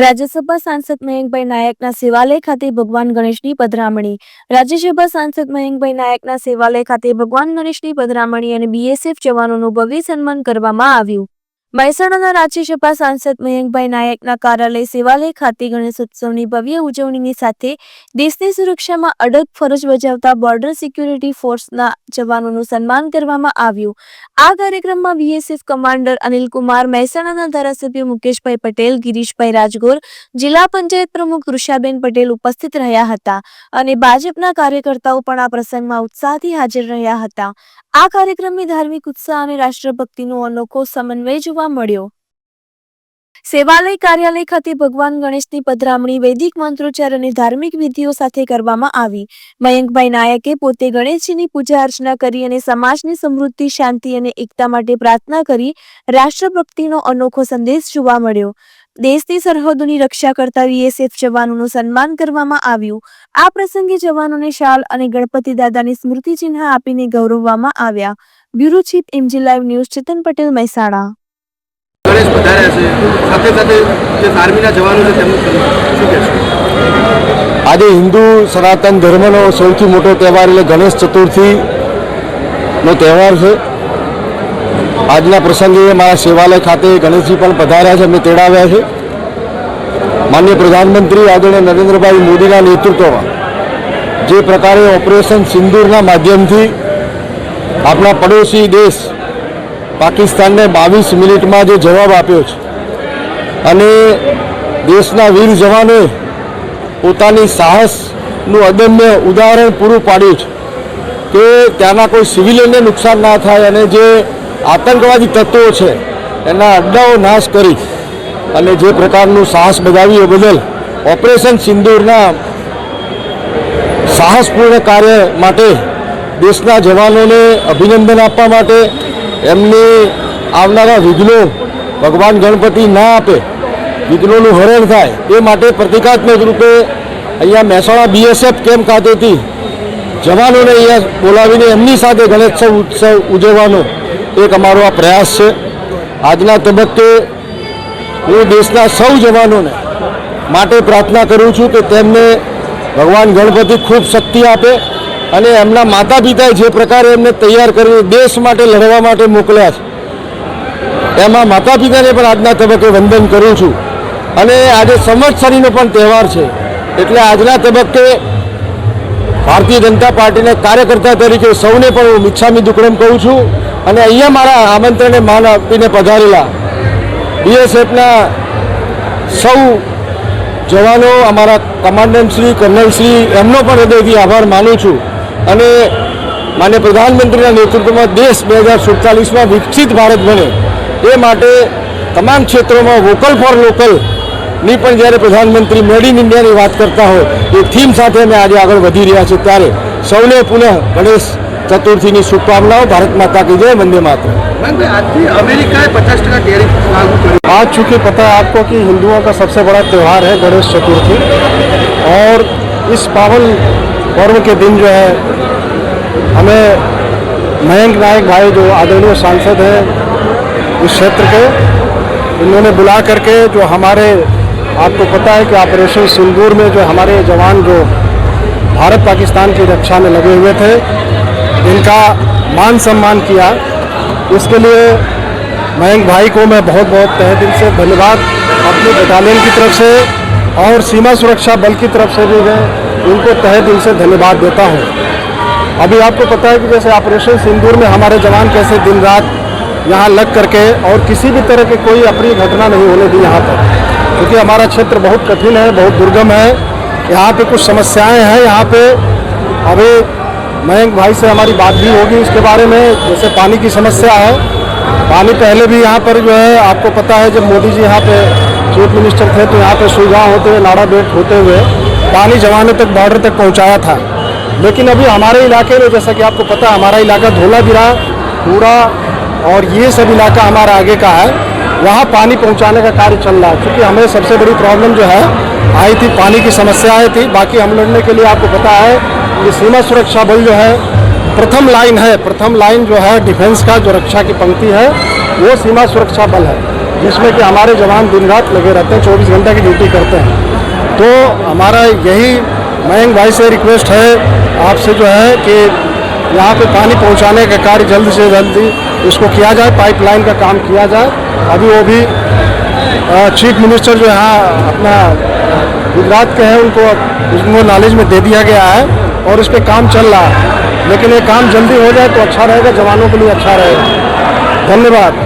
રાજ્યસભા સાંસદ મયંકભાઈ નાયકના સેવાલય ખાતે ભગવાન ગણેશની પધરામણી. રાજ્યસભા સાંસદ મયંકભાઈ નાયકના સેવાલય ખાતે ભગવાન ગણેશની પધરામણી અને બીએસએફ જવાનોનું ભવ્ય સન્માન કરવામાં આવ્યું. મહેસાણાના રાજ્યસભા સાંસદ મયંકભાઈ નાયકના કાર્યાલય સેવાલય ખાતે ગણેશ ઉત્સવની ભવ્ય ઉજવણીની સાથે દેશની સુરક્ષામાં અડગ ફરજ બજાવતા બોર્ડર સિક્યુરિટી ફોર્સના જવાનોનું સન્માન કરવામાં આવ્યું. આ કાર્યક્રમમાં બીએસએફ કમાન્ડર અનિલકુમાર મહેસાણાના ધારાસભ્ય મુકેશભાઈ પટેલ, ગિરીશભાઈ રાજગોર, જિલ્લા પંચાયત પ્રમુખ ઋષાબેન પટેલ ઉપસ્થિત રહ્યા હતા અને ભાજપના કાર્યકર્તાઓ પણ આ પ્રસંગમાં ઉત્સાહથી હાજર રહ્યા હતા. આ કાર્યક્રમની ધાર્મિક ઉત્સાહ અને રાષ્ટ્રભક્તિનો અનોખો સમન્વય જોવા મળ્યો. સેવાલય કાર્યાલય ખાતે ભગવાન ગણેશની પધરામણી વૈદિક મંત્રોચ્ચાર અને ધાર્મિક વિધિઓ સાથે કરવામાં આવી. મયંકભાઈ નાયકે પોતે ગણેશજીની પૂજા અર્ચના કરી અને સમાજની સમૃદ્ધિ, શાંતિ અને એકતા માટે પ્રાર્થના કરી રાષ્ટ્રભક્તિનો અનોખો સંદેશ જોવા મળ્યો. દેશની સરહદોની રક્ષા કરતા બીએસએફ જવાનોનું સન્માન કરવામાં આવ્યું. આ પ્રસંગે જવાનોને શાલ અને ગણપતિ દાદાની સ્મૃતિ ચિહ્ન આપીને ગૌરવવામાં આવ્યા. Bureau chief MG live news Chetan Patel Mehsana. Ganesh વધાર્યા છે. સાથે સાથે જે આર્મીના જવાનો છે, તેમનું શું કહેશો? આજે હિન્દુ સનાતન ધર્મનો સૌથી મોટો તહેવાર એટલે ગણેશ ચતુર્થીનો તહેવાર છે. આજના પ્રસંગે મારા સેવાલય ખાતે ગણેશજી પણ પધાર્યા છે એમને તેડાવ્યા છે. માન્ય પ્રધાનમંત્રી આદરણીય નરેન્દ્રભાઈ મોદીના નેતૃત્વમાં જે પ્રકારે ઓપરેશન સિંદૂરના માધ્યમથી આપણા પડોશી દેશ પાકિસ્તાનને બાવીસ મિનિટમાં જે જવાબ આપ્યો છે અને દેશના વીર જવાનોએ પોતાની સાહસનું અદમ્ય ઉદાહરણ પૂરું પાડ્યું છે કે ત્યાંના કોઈ સિવિલિયનને નુકસાન ના થાય અને જે આતંકવાદી તત્વો છે એના અડ્ડાઓ નાશ કરી અને જે પ્રકારનું સાહસ બજાવ્યું એ બદલ ઓપરેશન સિંદૂરના સાહસપૂર્ણ કાર્ય માટે દેશના જવાનોને અભિનંદન આપવા માટે એમની આવનારા વિઘ્નો ભગવાન ગણપતિ ના આપે. વિઘ્નોનું હરણ થાય. એ માટે પ્રતિકાત્મક રૂપે અહીંયા મહેસાણા બીએસએફ કેમ્પ ખાતેથી જવાનોને અહીંયા બોલાવીને એમની સાથે ગણેશોત્સવ ઉત્સવ ઉજવવાનો એક અમારો આ પ્રયાસ છે. આજના તબક્કે હું દેશના સૌ જવાનોને માટે પ્રાર્થના કરું છું કે તેમને ભગવાન ગણપતિ ખૂબ શક્તિ આપે. અને એમના માતા પિતાએ જે પ્રકારે એમને તૈયાર કરીને દેશ માટે, લડવા માટે મોકલ્યા છે. એમાં માતા પિતાને પણ આજના તબક્કે વંદન કરું છું. અને આજે સંવત્સરીનો પણ તહેવાર છે. એટલે આજના તબક્કે ભારતીય જનતા પાર્ટીના કાર્યકર્તા તરીકે સૌને પણ હું મિચ્છામી દુકડમ કહું છું. અને અહીંયા મારા આમંત્રણને માન આપીને પધારેલા બીએસએફના સૌ જવાનો, અમારા કમાન્ડન્ટ શ્રી, કર્નલ શ્રી, એમનો પણ હૃદયથી આભાર માનું છું. અને માન્ય પ્રધાનમંત્રીના નેતૃત્વમાં દેશ બે હજાર સુડતાલીસમાં વિકસિત ભારત બને એ માટે તમામ ક્ષેત્રોમાં વોકલ ફોર લોકલની પણ જ્યારે પ્રધાનમંત્રી મેડ ઇન ઇન્ડિયાની વાત કરતા હોય એ થીમ સાથે અમે આજે આગળ વધી રહ્યા છીએ ત્યારે સૌને પુનઃ ગણેશ ચતુર્થીની શુભકામનાઓ ભારત માતા કી જય વંદે માતરમ મયંકભાઈ આજથી અમેરિકાએ પચાસ ટકા ટેરિફ લાગુ કર્યું आज चूंकि पता है आपको कि हिंदुओं का सबसे बड़ा त्यौहार है गणेश चतुर्थी और इस पावन पर्व के दिन जो है, हमें मयंक नायक भाई जो आदरणीय सांसद हैं, इस क्षेत्र के, इन्होंने बुला करके जो हमारे, आपको पता है कि ऑपरेशन सिंदूर में जो हमारे जवान जो भारत पाकिस्तान की रक्षा में लगे हुए थे, इनका मान सम्मान किया। इसके लिए मयंक भाई को मैं बहुत बहुत तहे दिल से धन्यवाद। अपने बटालियन की तरफ़ से और सीमा सुरक्षा बल की तरफ़ से भी मैं उनको तहे दिल से धन्यवाद देता हूँ। अभी आपको पता है कि जैसे ऑपरेशन सिंदूर में हमारे जवान कैसे दिन रात यहाँ लग करके और किसी भी तरह की कोई अप्रिय घटना नहीं होने दी यहाँ पर। क्योंकि हमारा क्षेत्र बहुत कठिन है, बहुत दुर्गम है, यहाँ पे कुछ समस्याएँ हैं, यहाँ पे अभी मयंक भाई से हमारी बात भी होगी उसके बारे में, जैसे पानी की समस्या है। पानी पहले भी यहाँ पर जो है, आपको पता है जब मोदी जी यहाँ पे चीफ मिनिस्टर थे तो यहाँ पे सुईगांव होते हुए नाड़ा बेट होते हुए पानी जवानों तक, बॉर्डर तक पहुँचाया था। लेकिन अभी हमारे इलाके में, जैसा कि आपको पता हमारा इलाका धोलाविरा पूरा, और ये सब इलाका हमारा आगे का है। वहाँ पानी पहुँचाने का कार्य चल रहा है। क्योंकि हमें सबसे बड़ी प्रॉब्लम जो है, आई थी पानी की समस्याएँ थी। बाकी हम लड़ने के लिए आपको पता है कि सीमा सुरक्षा बल जो है, प्रथम लाइन है। प्रथम लाइन जो है डिफेंस का, जो रक्षा की पंक्ति है, वो सीमा सुरक्षा बल है, जिसमें कि हमारे जवान दिन रात लगे रहते हैं, चौबीस घंटे की ड्यूटी करते हैं। तो हमारा यही, मयंक भाई से रिक्वेस्ट है, आपसे जो है कि यहाँ पे पानी पहुँचाने का कार्य जल्द से जल्दी इसको किया जाए पाइपलाइन का काम किया जाए। अभी वो भी चीफ मिनिस्टर जो यहाँ अपना गुजरात के हैं, उनको उनको नॉलेज में दे दिया गया है और इस पर काम चल रहा है। लेकिन ये काम जल्दी हो जाए तो अच्छा रहेगा, जवानों के लिए अच्छा रहेगा। धन्यवाद।